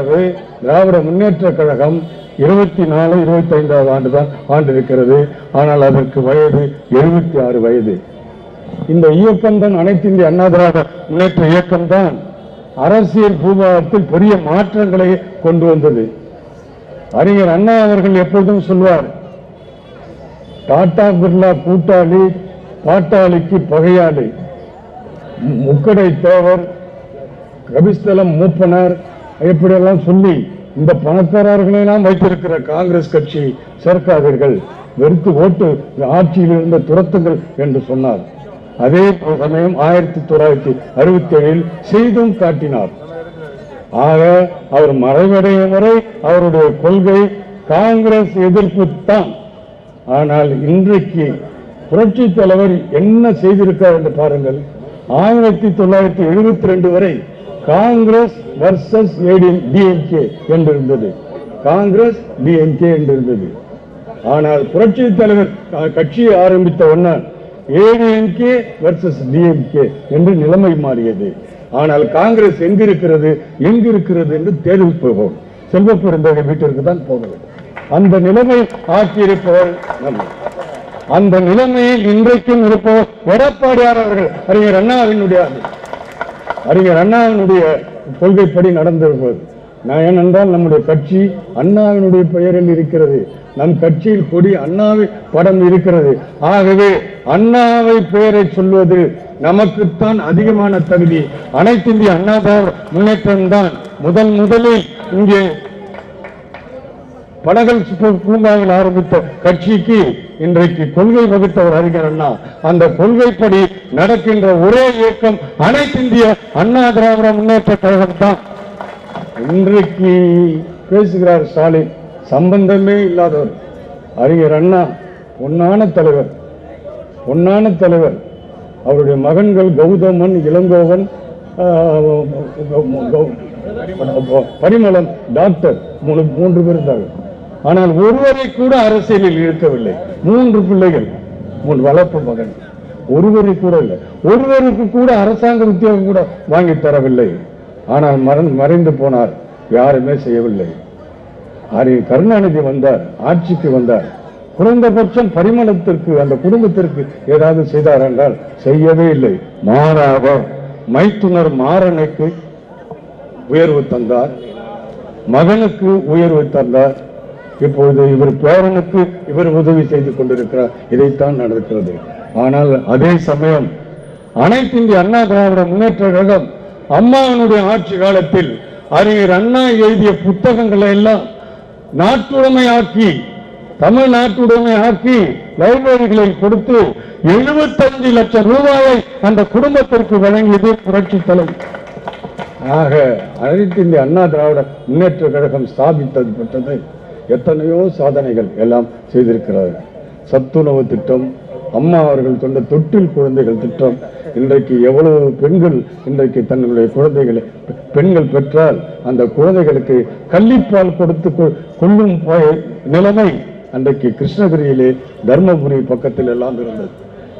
ஆனது திராவிட முன்னேற்ற கழகம் இருபத்தி நாலு இருபத்தி ஐந்தாவது ஆண்டு தான் ஆண்டு இருக்கிறது ஆனால் அதற்கு வயது எழுபத்தி ஆறு வயது. இந்த இயக்கம் தான் அனைத்து இந்திய அண்ணா திராவிட முன்னேற்ற இயக்கம் தான். அரசியல் பூபாவத்தில் பெரிய மாற்றங்களை கொண்டு வந்தது. அறிஞர் அண்ணா அவர்கள் எப்பொழுதும் சொல்வார் டாடா பிர்லா கூட்டாளி பாட்டாளிக்கு பகையாளி. முக்கடை தேவர் கபிஸ்தலம் மூப்பனார் இப்படியெல்லாம் சொல்லி இந்த பணக்காரர்களெல்லாம் வைத்திருக்கிற காங்கிரஸ் கட்சி சேர்க்காதீர்கள். வெறுத்து ஓட்டு ஆட்சியில் இருந்த துரத்துங்கள் என்று சொன்னார். அதே சமயம் ஆயிரத்தி தொள்ளாயிரத்தி அறுபத்தி ஏழில் செய்தும் காட்டினார். ஆக அவர் மறைவடையும் வரை அவருடைய கொள்கை காங்கிரஸ் எதிர்ப்பு தான். ஆனால் இன்றைக்கு புரட்சி தலைவர் என்ன செய்திருக்கார் என்று பாருங்கள். ஆயிரத்தி தொள்ளாயிரத்தி எழுபத்தி ரெண்டு வரை காங்கிரஸ் வர்சஸ் டிஎம்கே என்று இருந்தது காங்கிரஸ் டிஎம்கே என்று இருந்தது ஆனால் புரட்சி தலைவர் கட்சியை ஆரம்பித்த உடனே ஏடிஎம்கே வர்சஸ் டிஎம்கே என்று நிலைமை மாறியது. ஆனால் காங்கிரஸ் எங்கிருக்கிறது எங்கிருக்கிறது என்று தேர்வு போகும். செல்வ பெருந்தகை வீட்டிற்கு தான் போக வேண்டும் அந்த நிலைமை ஆக்கியிருப்பவர் நம்ம. அந்த நிலைமையில் இன்றைக்கும் இருப்பவர் எடப்பாடியார் அவர்கள் அறிஞர் அண்ணாவினுடைய அறிஞர் அண்ணாவினுடைய கொள்கைப்படி நடந்திருப்பது. நான் ஏனென்றால் நம்முடைய கட்சி அண்ணாவினுடைய பெயரில் இருக்கிறது. நம் கட்சியில் கொடி அண்ணாவை படம் இருக்கிறது. ஆகவே அண்ணாவை பெயரை சொல்வது நமக்குத்தான் அதிகமான தகுதி. அனைத்து இந்திய அண்ணா முன்னேற்றம்தான் முன்னேற்றம் தான் முதல் முதலில் இங்கே படகல் சுற்று பூங்காவில் ஆரம்பித்த கட்சிக்கு இன்றைக்கு கொள்கை வகுத்தவர் அறிஞர் அண்ணா. அந்த கொள்கைப்படி நடக்கின்ற ஒரே இயக்கம் அனைத்து இந்திய அண்ணா திராவிட முன்னேற்ற கழகம் தான். இன்றைக்கு பேசுகிறார் ஸ்டாலின். சம்பந்தமே இல்லாதவர். அறிஞர் அண்ணா பொன்னான தலைவர். பொன்னான தலைவர். அவருடைய மகன்கள் கௌதமன் இளங்கோவன் பரிமளம் டாக்டர் மூணு மூன்று பேர் இருந்தார்கள். ஆனால் ஒருவரை கூட அரசியலில் இழுக்கவில்லை. மூன்று பிள்ளைகள். உன் வளர்ப்பு மகன். ஒருவரை கூட இல்லை. ஒருவருக்கு கூட அரசாங்க உத்தியோகம் கூட வாங்கி தரவில்லை. ஆனால் மறந்து மறைந்து போனார். யாருமே செய்யவில்லை. ஆரி கருணாநிதி வந்தார். ஆட்சிக்கு வந்தார். குறைந்தபட்சம் பரிமளத்திற்கு அந்த குடும்பத்திற்கு ஏதாவது செய்தார் என்றால் செய்யவே இல்லை. மாறாக மைத்துனர் மாறனுக்கு உயர்வு தந்தார். மகனுக்கு உயர்வு தந்தார். இப்பொழுது இவர் பேரனுக்கு இவர் உதவி செய்து கொண்டிருக்கிறார். இதைத்தான் நடக்கிறது. ஆனால் அதே சமயம் அனைத்து இந்திய அண்ணா திராவிட முன்னேற்ற கழகம் அம்மாவனுடைய ஆட்சி காலத்தில் அறிஞர் அண்ணா எழுதிய புத்தகங்களை எல்லாம் நாட்டுடைமையாக்கி தமிழ் நாட்டுடைமை ஆக்கி லைப்ரரிகளில் கொடுத்து 75 லட்சம் ரூபாயை அந்த குடும்பத்திற்கு வழங்கியது புரட்சி தலைவர். ஆக அனைத்து இந்திய அண்ணா திராவிட முன்னேற்ற கழகம் ஸ்தாபித்தது பட்டது எத்தனையோ சாதனைகள் எல்லாம் செய்திருக்கிறார்கள். சத்துணவு திட்டம் அம்மா அவர்கள் சொன்ன தொட்டில் குழந்தைகள் திட்டம் இன்றைக்கு எவ்வளவு பெண்கள் இன்றைக்கு தங்களுடைய குழந்தைகளை பெண்கள் பெற்றால் அந்த குழந்தைகளுக்கு கள்ளிப்பால் கொடுத்து கொ- கொள்ளும் நிலைமை அன்றைக்கு கிருஷ்ணகிரியிலே தர்மபுரி பக்கத்தில் எல்லாம் இருந்தது.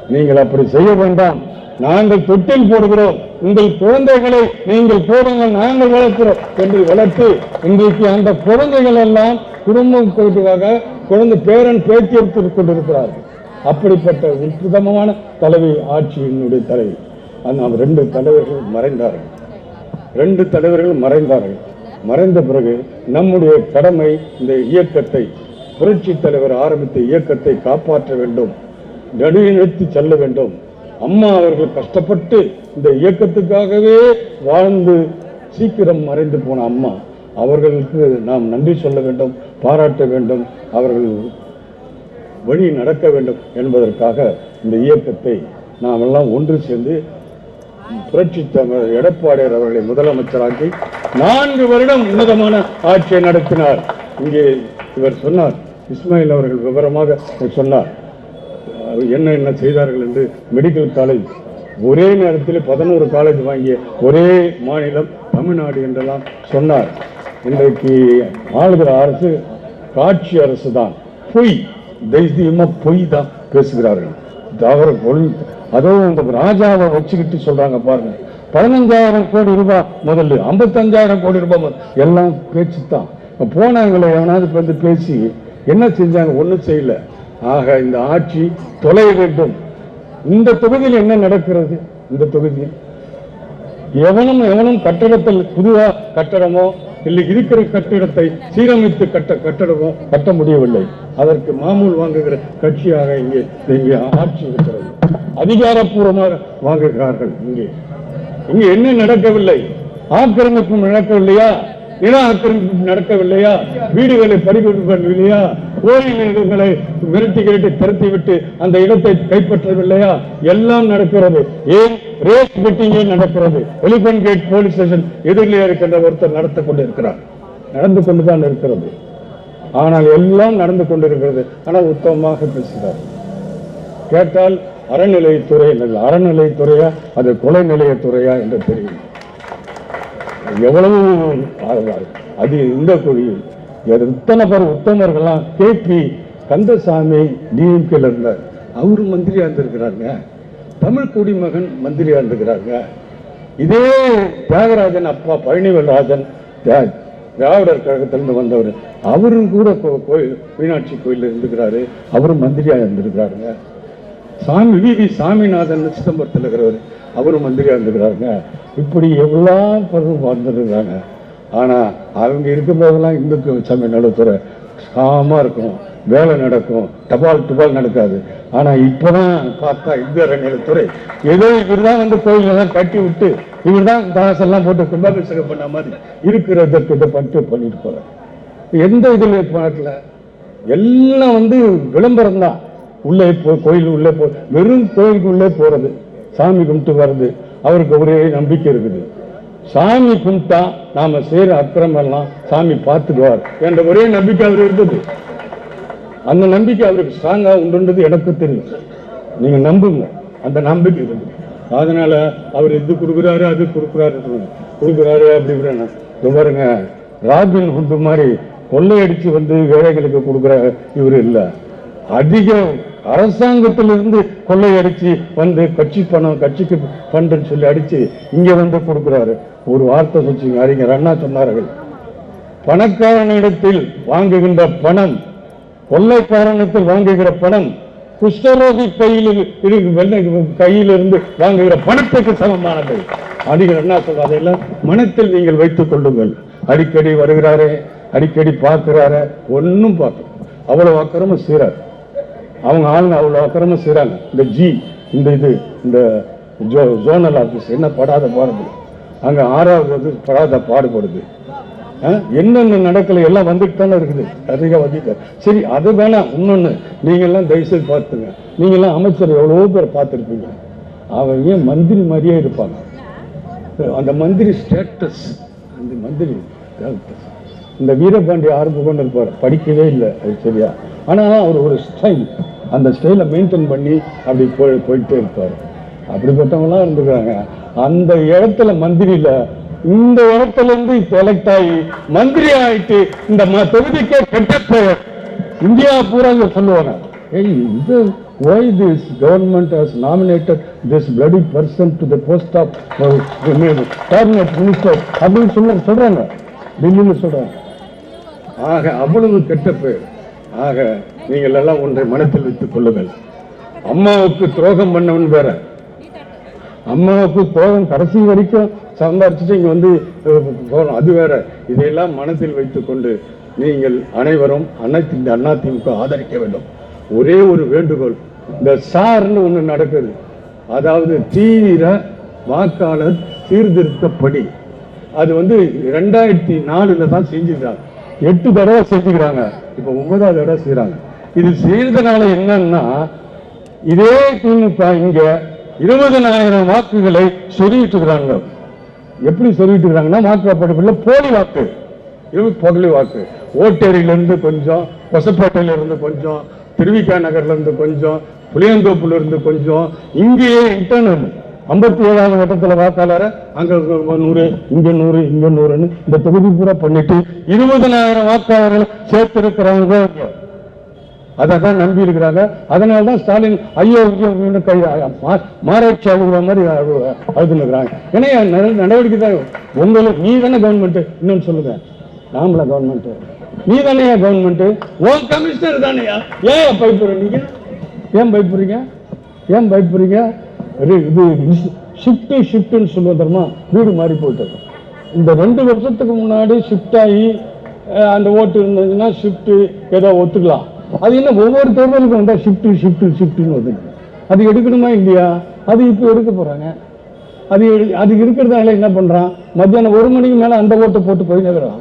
நீங்கள் அப்படி செய்ய வேண்டாம். நாங்கள் தொட்டில் போடுகிறோம். உங்கள் குழந்தைகளை நீங்கள் போடுங்கள் நாங்கள் வளர்க்கிறோம் என்று வளர்த்து இன்றைக்கு அந்த குழந்தைகள் எல்லாம் குடும்பம் கொள்வதாக குழந்தை பேரன் பேச்சு எடுத்துக் கொண்டிருக்கிறார்கள் அப்படிப்பட்ட உத்புதமான தலைவி ஆட்சியினுடைய தலைவி அந்த ரெண்டு தலைவர்கள் மறைந்தார்கள். ரெண்டு தலைவர்கள் மறைந்தார்கள். மறைந்த பிறகு நம்முடைய கடமை இந்த இயக்கத்தை புரட்சி தலைவர் ஆரம்பித்த இயக்கத்தை காப்பாற்ற வேண்டும். நடுநிறுத்தி செல்ல வேண்டும். அம்மா அவர்கள் கஷ்டப்பட்டு இந்த இயக்கத்துக்காகவே வாழ்ந்து சீக்கிரம் மறைந்து போன அம்மா. அவர்களுக்கு நாம் நன்றி சொல்ல வேண்டும் பாராட்ட வேண்டும் அவர்கள் வழி நடக்க வேண்டும் என்பதற்காக இந்த இயக்கத்தை நாம் எல்லாம் ஒன்று சேர்ந்து புரட்சி தமிழர் எடப்பாடியார் அவர்களை முதலமைச்சராக்கி நான்கு வருடம் உன்னதமான ஆட்சியை நடத்தினார். இங்கே இவர் சொன்னார் இஸ்மாயில் அவர்கள் விவரமாக சொன்னார். என்ன என்ன செய்தார்கள் என்று மெடிக்கல் காலேஜ் ஒரே நேரத்தில் பதினோரு காலேஜ் வாங்கிய ஒரே மாநிலம் தமிழ்நாடு என்றெல்லாம் சொன்னார். இன்றைக்கு ஆளுகிற அரசு காட்சி அரசு தான். பொய். தைத்தியமாக பொய் தான் பேசுகிறார்கள். தவறு பொருள் அதுவும் இந்த ராஜாவை வச்சுக்கிட்டு சொல்றாங்க பாருங்க. பதினஞ்சாயிரம் கோடி ரூபாய் முதல்ல ஐம்பத்தஞ்சாயிரம் கோடி ரூபாய் முதல். எல்லாம் பேச்சு தான் போனவங்களை எவனாவது வந்து பேசி என்ன செஞ்சாங்க? ஒன்றும் செய்யலை. ஆக இந்த ஆட்சி தொலைய வேண்டும். இந்த தொகுதியில் என்ன நடக்கிறது? இந்த தொகுதியில் எவனும் எவனும் கட்டடத்தில் புதுவா கட்டடமோ இல்லை இருக்கிற கட்டிடத்தை சீரமைத்து கட்ட கட்டடமோ கட்ட முடியவில்லை. அதற்கு மாமூல் வாங்குகிற கட்சியாக இங்கே இங்கே ஆட்சி இருக்கிறது. அதிகாரப்பூர்வமாக வாங்குகிறார்கள் இங்கே. இங்கே என்ன நடக்கவில்லை? ஆக்கிரமிப்பு நடக்கவில்லையா? நில ஆக்கிரமிப்பு நடக்கவில்லையா? வீடுகளை பறிகொடுக்கவில்லையா கோயில்களை மிரட்டி கிரட்டி திரட்டி விட்டு அந்த இடத்தை கைப்பற்றவில்லையா? எல்லாம் நடக்கிறது. ஏன்? ரேஸ் பிட்டிங்கே நடக்கிறது. எலிபென்ட் கேட் போலீஸ் ஸ்டேஷன் எதிரிலே இருக்கின்ற ஒருத்தர் நடத்தி கொண்டிருக்கிறார். நடந்து கொண்டுதான் இருக்கிறது. ஆனால் எல்லாம் நடந்து கொண்டிருக்கிறது. ஆனால் உத்தமமாக பேசுகிறார். கேட்டால் அறநிலையத்துறை அல்ல. அறநிலையத்துறையா? அது கொலை நிலையத்துறையா என்று தெரியும். எவ்வளவு அது இந்த கோயில் எத்தனை பேர் உத்தமர்கள்லாம் கேபி கந்தசாமி டிஎம்கேல இருந்தார். அவரு மந்திரியாக இருந்திருக்கிறாங்க தமிழ் குடிமகன் மந்திரியாக இருந்திருக்கிறாங்க இதே தியாகராஜன் அப்பா பழனிவராஜன் திராவிடர் கழகத்திலிருந்து வந்தவர். அவரும் கூட கோயில் மீனாட்சி கோயிலில் இருந்துக்கிறாரு அவரும் மந்திரியாக இருந்திருக்கிறாருங்க. சாமி வி. வி. சாமிநாதன் சிதம்பரத்தில் இருக்கிறவர் அவரும் மந்திரியாக இருந்துக்கிறாருங்க இப்படி எவ்வளோ பிறகு வந்திருக்கிறாங்க ஆனால் அவங்க இருக்கும்போதெல்லாம் இந்துக்கு சமய நடுத்துறை சாமாக இருக்கும். வேலை நடக்கும். டபால் துபால் நடக்காது. ஆனால் இப்போ தான் பார்த்தா இந்து அறநிலையத்துறை ஏதோ இவர் தான் வந்து கோயிலெல்லாம் கட்டி விட்டு இவர் தான் தாசெல்லாம் போட்டு கும்பாபிஷேகம் பண்ண மாதிரி இருக்கிறதற்கு இதை பண்ணிட்டு பண்ணிட்டு போகிறார் எந்த இதில் பார்க்கல. எல்லாம் வந்து விளம்பரம் தான் உள்ளே போ கோயில் உள்ளே போ வெறும் கோயிலுக்கு உள்ளே போகிறது சாமி கும்பிட்டு வர்றது. அவருக்கு ஒரே நம்பிக்கை இருக்குது. சாமி கும்பிட்டா நாம செய்யற அக்கிரமெல்லாம் சாமி பார்த்துக்குவார் என்ற ஒரே நம்பிக்கை அவர் இருந்தது. அந்த நம்பிக்கை அவருக்கு ஸ்ட்ராங்கா உண்டுன்றது எனக்கு தெரியும். நீங்க நம்புங்க. அந்த நம்பிக்கை இருந்தது அதனால அவர் இது கொடுக்குறாரு அது கொடுக்குறாரு கொடுக்குறாரு அப்படி இப்படின்னு பாருங்க ராபின் ஹுட் மாதிரி கொள்ளையடிச்சு வந்து ஏழைகளுக்கு கொடுக்குற இவர் இல்லை. அதிகம் அரசாங்கத்திலிருந்து கொள்ளையடிச்சு வந்து கட்சி பணம் கட்சிக்கு ஃபண்டுன்னு சொல்லி அடிச்சு இங்க வந்து கொடுக்குறாரு. ஒரு வார்த்தை சொல்லிங்க அறிஞர் அண்ணா சொன்னார்கள் பணக்காரனிடத்தில் வாங்குகின்ற பணம் கொள்ளைக்காரனிடத்தில் வாங்குகிற பணம் குஷ்டரோகி கையில் கையிலிருந்து வாங்குகிற பணத்துக்கு சமமானது. அதிக அண்ணா சொல்ற அதையெல்லாம் மனத்தில் நீங்கள் வைத்துக் கொள்ளுங்கள். அடிக்கடி வருகிறாரே அடிக்கடி பார்க்கிறாரு ஒன்றும் பார்க்கணும் அவ்வளவு அக்கிரமம் செய்றாரு. அவங்க ஆளுங்க அவ்வளோ அக்கிரமம் செய்கிறாங்க இந்த ஜி இந்த இது இந்த ஜோ ஜோனல் ஆஃபீஸ் என்ன படாத பாடுபடும் அங்கே ஆறாவது வந்து படாத பாடுபடுது. என்னென்ன நடக்கல எல்லாம் வந்துட்டு தானே இருக்குது. அதிக வந்துட்டு சரி அது வேணாம் இன்னொன்று நீங்கள்லாம் தயவுசெய்து பார்த்துங்க. நீங்கள்லாம் அமைச்சர் எவ்வளவோ பேர் பார்த்துருப்பீங்க. அவங்க ஏன் மந்திரி மாதிரியே இருப்பாங்க. அந்த மந்திரி ஸ்டேட்டஸ் அந்த மந்திரி இந்த வீரபாண்டி ஆரம்பம் கொண்டு இருப்பார். படிக்கவே இல்லை அது சரியா? ஆனால் அவர் ஒரு ஸ்டைல். அந்த ஸ்டைலை மெயின்டைன் பண்ணி அப்படி போய் போயிட்டே இருப்பார். அப்படிப்பட்டவங்களாம் இருந்துக்கிறாங்க அந்த இடத்துல மந்திரியில் இந்த இடத்துல இருந்து இப்ப எலெக்ட் ஆகி மந்திரி ஆயிட்டு இந்த ம- தொகுதிக்கே கெட்ட பெயர். இந்தியா பூரா சொல்லுவாங்க. ஏய் இது why this government has nominated this bloody person to the post of uh, cabinet minister அப்படின்னு சொல்ல சொல்றாங்க. டெல்லியில் சொல்றாங்க. ஆக அவ்வளவு கெட்ட பெயர். ஆக நீங்கள் எல்லாம் ஒன்றை மனத்தில் வைத்துக் கொள்ளுங்கள். அம்மாவுக்கு துரோகம் பண்ணவன் வேற. அம்மாவுக்கு துரோகம் கடைசி வரைக்கும் சம்பாரிச்சுட்டு இங்க வந்து போகணும். அது வேற. இதையெல்லாம் மனசில் வைத்துக் கொண்டு நீங்கள் அனைவரும் அனைத்து இந்த அதிமுக ஆதரிக்க வேண்டும். ஒரே ஒரு வேண்டுகோள். இந்த சார்னு ஒண்ணு நடக்குது. அதாவது தீவிர வாக்காளர் சீர்திருத்தப்படி. அது வந்து ரெண்டாயிரத்தி நாலுல தான் செஞ்சிருக்காங்க. எட்டு தடவை செஞ்சுக்கிறாங்க. இப்ப ஒன்பதாவது தடவை செய்கிறாங்க இது செய்யறதுனால என்னன்னா இதே திமுக இங்க இருபதனாயிரம் வாக்குகளை சொல்லிட்டு இருக்கிறாங்க. எப்படி சொல்லிட்டு இருக்கிறாங்கன்னா வாக்குப்படவில்லை போலி வாக்கு. இது போலி வாக்கு. ஓட்டேரியிலிருந்து கொஞ்சம் கொசப்பேட்டையிலிருந்து கொஞ்சம் திருவிக்கா நகர்ல இருந்து கொஞ்சம் புளியந்தோப்புல இருந்து கொஞ்சம் இங்கேயே இன்டர்னல் ஐம்பத்தி ஏழாவது வட்டத்தில் வாக்காளரை அங்க நூறு இங்க நூறு இங்க நூறுன்னு இந்த தொகுதி பூரா பண்ணிட்டு இருபதனாயிரம் வாக்காளர்கள் சேர்த்திருக்கிறவங்க அதை தான் நம்பி இருக்கிறாங்க. அதனால தான் ஸ்டாலின் ஐயோ கை மாராட்சி மாதிரி அழுதுனுக்குறாங்க இருக்கிறாங்க. ஏன்னா நடவடிக்கை தான் உங்களுக்கு நீ தானே கவர்மெண்ட் இன்னொன்னு சொல்லுங்க. நாமளா கவர்மெண்ட் நீ தானேயா கவர்மெண்ட் உன் கமிஷனர் தானேயா? ஏன் பயப்படுறீங்க? ஏன் பயப்படுறீங்க? ஏன் பயப்படுறீங்க? இது- ஷிஃப்ட்டு ஷிஃப்ட் ஷிஃப்ட்னு சொல்லுவோம் தெரியுமா? வீடு மாறி போயிட்டது இந்த ரெண்டு வருஷத்துக்கு முன்னாடி ஷிஃப்ட் ஆகி அந்த ஓட்டு இருந்ததுன்னா ஷிஃப்ட் ஏதோ ஒத்துக்கலாம். அது என்ன ஒவ்வொரு தேர்தலுக்கும் வந்தால் ஷிஃப்ட் ஷிஃப்ட் ஷிஃப்ட்னு வந்து அது எடுக்கணுமா இல்லையா? அது இப்போ எடுக்க போகிறாங்க அது எடு- அது இருக்கிறதால என்ன பண்ணுறான் மத்தியானம் ஒரு மணிக்கு மேலே அந்த ஓட்டை போட்டு போய் நகரான்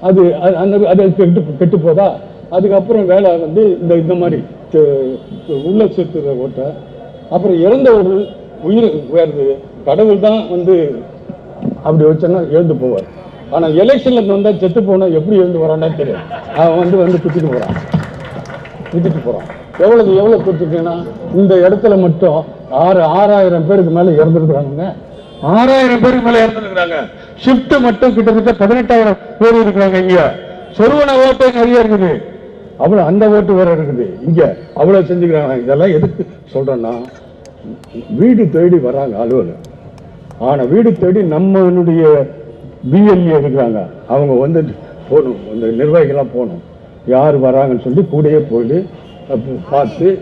அது அது- அந்த அது கெட்டு கெட்டு போதா? அதுக்கப்புறம் வேலை வந்து இந்த இந்த மாதிரி உள்ள சேர்த்துற ஓட்டை அப்புறம் இறந்தவர்கள் உயிர் வேறு கடவுள் தான் வந்து அப்படி வச்சோன்னா எழுந்து போவார். ஆனால் எலெக்ஷனில் வந்தால் செத்து போனால் எப்படி எழுந்து வரானே தெரியும் அவன் வந்து வந்து குத்திட்டு போகிறான் குத்திட்டு போகிறான் எவ்வளவு எவ்வளோ குத்திட்டேன்னா இந்த இடத்துல மட்டும் ஆறு ஆறாயிரம் பேருக்கு மேலே இறந்துருக்குறாங்க. ஆறாயிரம் பேருக்கு மேலே இறந்துருக்குறாங்க. ஷிஃப்ட் மட்டும் கிட்டத்தட்ட பதினெட்டாயிரம் பேர் இருக்கிறாங்க இங்கே. சொருவன ஓட்டே நிறைய இருக்குது. அவ்வளோ அந்த ஓட்டு வேற இருக்குது. இங்க அவ்வளோ செஞ்சுக்கிறாங்க. இதெல்லாம் எதுக்கு சொல்றேன்னா வீடு தேடி வராங்க அலுவலர். ஆனா வீடு தேடி நம்மளுடைய பிஎல்ஏ இருக்கிறாங்க. அவங்க வந்து போகணும். அந்த நிர்வாகிகளாக போகணும். யார் வராங்கன்னு சொல்லி கூடயே போய் பார்த்து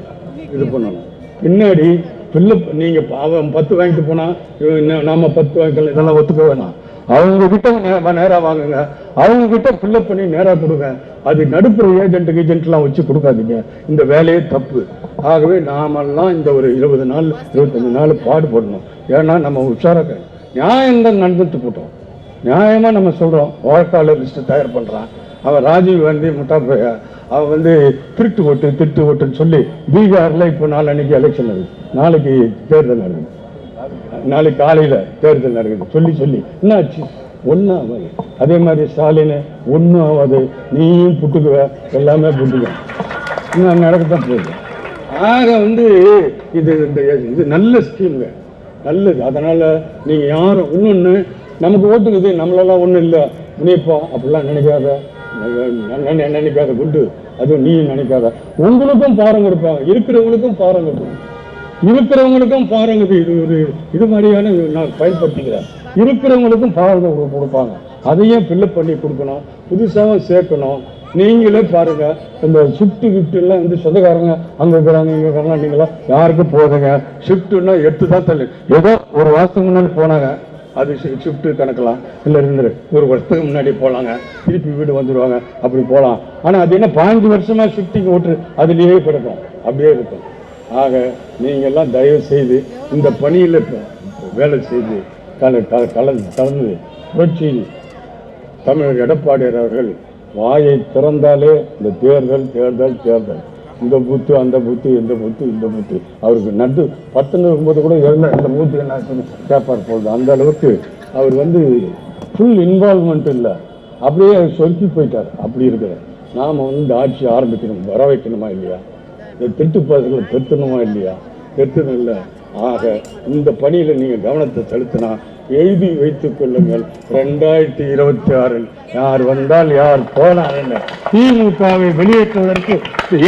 இது பண்ணணும். பின்னாடி பில்லு நீங்கள் அவன் பத்து வாங்கிட்டு போனால் நம்ம என்ன- பத்து வாங்கிக்கலாம் இதெல்லாம் ஒத்துக்க வேணாம். அவங்க கிட்ட நே- வாங்குங்க. அவங்க கிட்ட ஃபில்லப் பண்ணி நேராக கொடுங்க. அது நடுப்புற ஏஜென்ட் ஏஜென்ட்லாம் வச்சு கொடுக்காதீங்க. இந்த வேலையே தப்பு. ஆகவே நாமெல்லாம் இந்த ஒரு இருபது நாள் இருபத்தஞ்சு நாள் பாடுபடணும். ஏன்னா நம்ம உஷாராக நியாயம் தான் நடந்துட்டு போட்டோம். நியாயமாக நம்ம சொல்கிறோம் வாக்காளர் லிஸ்ட்டு தயார் பண்ணுறான் அவன் ராஜீவ் காந்தி முட்டா பைய அவன் வந்து திருட்டு ஓட்டு திருட்டு ஓட்டுன்னு சொல்லி பீகாரில் இப்போ நாளன்னைக்கு எலெக்ஷன் நடக்குது. நாளைக்கு தேர்தல் நடக்குது. நாளைக்கு காலையில தேர்தல் நடக்குது. சொல்லி சொல்லி. என்ன ஆச்சு ஒன்றும் ஆகாது அதே மாதிரி ஸ்டாலின் ஒன்றும் ஆகாது நீயும் புட்டுக்குவ. எல்லாமே புட்டுக்க நான் நடக்கத்தான் போகுது. ஆக வந்து இது இந்த இது நல்ல ஸ்கீமுங்க நல்லது. அதனால நீங்க யாரும் இன்னொன்று நமக்கு ஓட்டுக்குது நம்மளெல்லாம் ஒன்றும் இல்லை. நினைப்போம் அப்படிலாம் நினைக்காத. நினைக்காத குண்டு. அதுவும் நீ நினைக்காத. உங்களுக்கும் பாரம் கொடுப்பாங்க இருக்கிறவங்களுக்கும் பாரம் கொடுப்பாங்க இருக்கிறவங்களுக்கும் பாருங்க இது ஒரு இது மாதிரியான நான் பயன்படுத்திக்கிறேன். இருக்கிறவங்களுக்கும் பாருங்க கொடுப்பாங்க. அதையும் ஃபில்லப் பண்ணி கொடுக்கணும். புதுசாக சேர்க்கணும். நீங்களே பாருங்க இந்த ஷிஃப்ட் கிஃப்ட் எல்லாம் வந்து சொந்தக்காரங்க அங்கே இருக்கிறாங்க இங்கே இருக்கிறாங்க நீங்களாம் யாருக்கும் போதுங்க? ஷிஃப்ட்னா எட்டு தான் தள்ளு. ஏதோ ஒரு வருஷத்துக்கு முன்னாடி போனாங்க. அது ஷிஃப்ட் கணக்கலாம் இல்லை இருந்துரு ஒரு வருஷத்துக்கு முன்னாடி போகலாங்க திருப்பி வீடு வந்துடுவாங்க அப்படி போகலாம். ஆனால் அது என்ன பாஞ்சு வருஷமாக ஷிஃப்டிங் ஓட்டு அதுலேயே கிடக்கும். அப்படியே இருக்கும். ஆக நீங்கள்லாம் தயவு செய்து இந்த பணியில் வேலை செய்து கல கலந்து கலந்து புரட்சி தமிழர் எடப்பாடியார் அவர்கள் வாயை திறந்தாலே இந்த தேர்தல் தேர்தல் தேர்தல். இந்த புத்து அந்த புத்து இந்த புத்து இந்த புத்து. அவருக்கு நட்டு பத்துன்னு இருக்கும்போது கூட எல்லாம் இந்த பூத்து என்ன கேட்பார் போகுது அந்த அளவுக்கு அவர் வந்து ஃபுல் இன்வால்மெண்ட் இல்லை. அப்படியே சொருக்கி போயிட்டார். அப்படி இருக்கிற நாம் வந்து இந்த ஆட்சி ஆரம்பிக்கணும் வர வைக்கணுமா இல்லையா? இந்த திருட்டு பசங்களை திருத்தணுமா இல்லையா? திருத்தணும் இல்லை ஆக இந்த பணியில் நீங்கள் கவனத்தை செலுத்தினா எழுதி வைத்துக் கொள்ளுங்கள். ரெண்டாயிரத்தி இருபத்தி ஆறில் யார் வந்தால் யார் போனார் என்ன? திமுகவை வெளியேற்றுவதற்கு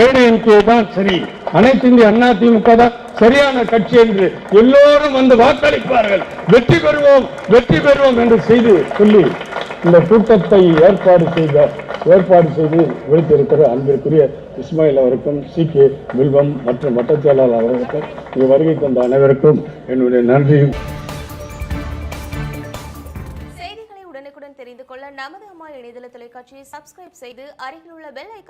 ஏடிஎம்கே தான் சரி. அனைத்து இந்திய அண்ணா திமுக தான் சரியான கட்சி என்று எல்லோரும் வந்து வாக்களிப்பார்கள். வெற்றி பெறுவோம் வெற்றி பெறுவோம் என்று செய்து சொல்லி இந்த கூட்டத்தை ஏற்பாடு செய்த ஏற்பாடு செய்து விழித்திருக்கிற அன்பிற்குரிய இஸ்மாயில் அவருக்கும் சி கே வில்வம் மற்றும் வட்டச் செயலாளர் அவர்களுக்கும் இங்கு வருகை தந்த அனைவருக்கும் என்னுடைய நன்றியும். செய்திகளை உடனுக்குடன் தெரிந்து கொள்ள நமது அம்மா இணையதள தொலைக்காட்சியை சப்ஸ்கிரைப் செய்து அருகில் உள்ள பெல் ஐக்கான்